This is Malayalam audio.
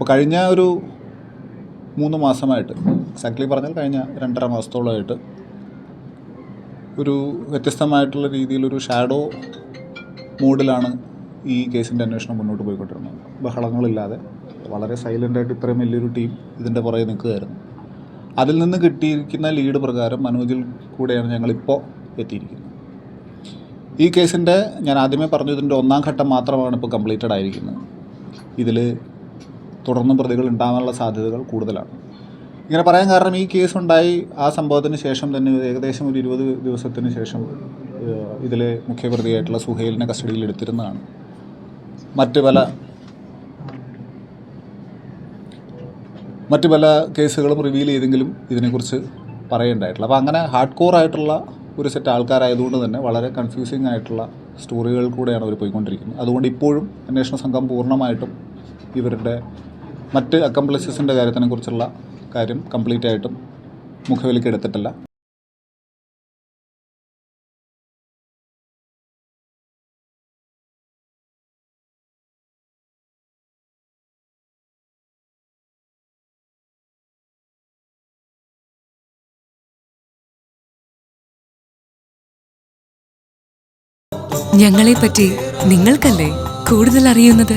അപ്പോൾ കഴിഞ്ഞ ഒരു മൂന്ന് മാസമായിട്ട് എക്സാക്ട്ലി പറഞ്ഞാൽ കഴിഞ്ഞ രണ്ടര മാസത്തോളമായിട്ട് ഒരു വ്യത്യസ്തമായിട്ടുള്ള രീതിയിലൊരു ഷാഡോ മൂഡിലാണ് ഈ കേസിന്റെ അന്വേഷണം മുന്നോട്ട് പോയിക്കൊണ്ടിരുന്നത്. ബഹളങ്ങളില്ലാതെ വളരെ സൈലന്റായിട്ട് ഇത്രയും വലിയൊരു ടീം ഇതിന്റെ പുറകെ നിൽക്കുകയായിരുന്നു. അതിൽ നിന്ന് കിട്ടിയിരിക്കുന്ന ലീഡ് പ്രകാരം മനോജിൽ കൂടെയാണ് ഞങ്ങളിപ്പോൾ എത്തിയിരിക്കുന്നത്. ഈ കേസിന്റെ ഞാൻ ആദ്യമേ പറഞ്ഞു ഇതിന്റെ ഒന്നാം ഘട്ടം മാത്രമാണ് ഇപ്പോൾ കംപ്ലീറ്റഡ് ആയിരിക്കുന്നത് ഇതിൽ തുടർന്നും പ്രതികൾ ഉണ്ടാകാനുള്ള സാധ്യതകൾ കൂടുതലാണ്. ഇങ്ങനെ പറയാൻ കാരണം ഈ കേസ് ഉണ്ടായി. ആ സംഭവത്തിന് ശേഷം തന്നെ ഏകദേശം ഒരു ഇരുപത് ദിവസത്തിന് ശേഷം ഇതിലെ മുഖ്യപ്രതിയായിട്ടുള്ള സുഹേലിനെ കസ്റ്റഡിയിൽ എടുത്തിരുന്നതാണ്. മറ്റ് പല മറ്റ് പല കേസുകളും റിവീൽ ചെയ്തെങ്കിലും ഇതിനെക്കുറിച്ച് പറയേണ്ടായിട്ടുള്ള അപ്പോൾ അങ്ങനെ ഹാർഡ് കോർ ആയിട്ടുള്ള ഒരു സെറ്റ് ആൾക്കാരായതുകൊണ്ട് തന്നെ വളരെ കൺഫ്യൂസിങ് ആയിട്ടുള്ള സ്റ്റോറികൾ കൂടെയാണ് അവർ പോയിക്കൊണ്ടിരിക്കുന്നത്. അതുകൊണ്ട് ഇപ്പോഴും അന്വേഷണ സംഘം പൂർണമായിട്ടും ഇവരുടെ മറ്റ് അക്കംപ്ലിസിസിന്റെ കാര്യത്തിനെ കുറിച്ചുള്ള കാര്യം കംപ്ലീറ്റ് ആയിട്ടും മുഖവിലേക്ക് എടുത്തിട്ടില്ല. ഞങ്ങളെപ്പറ്റി നിങ്ങൾക്കല്ലേ കൂടുതൽ അറിയുന്നത്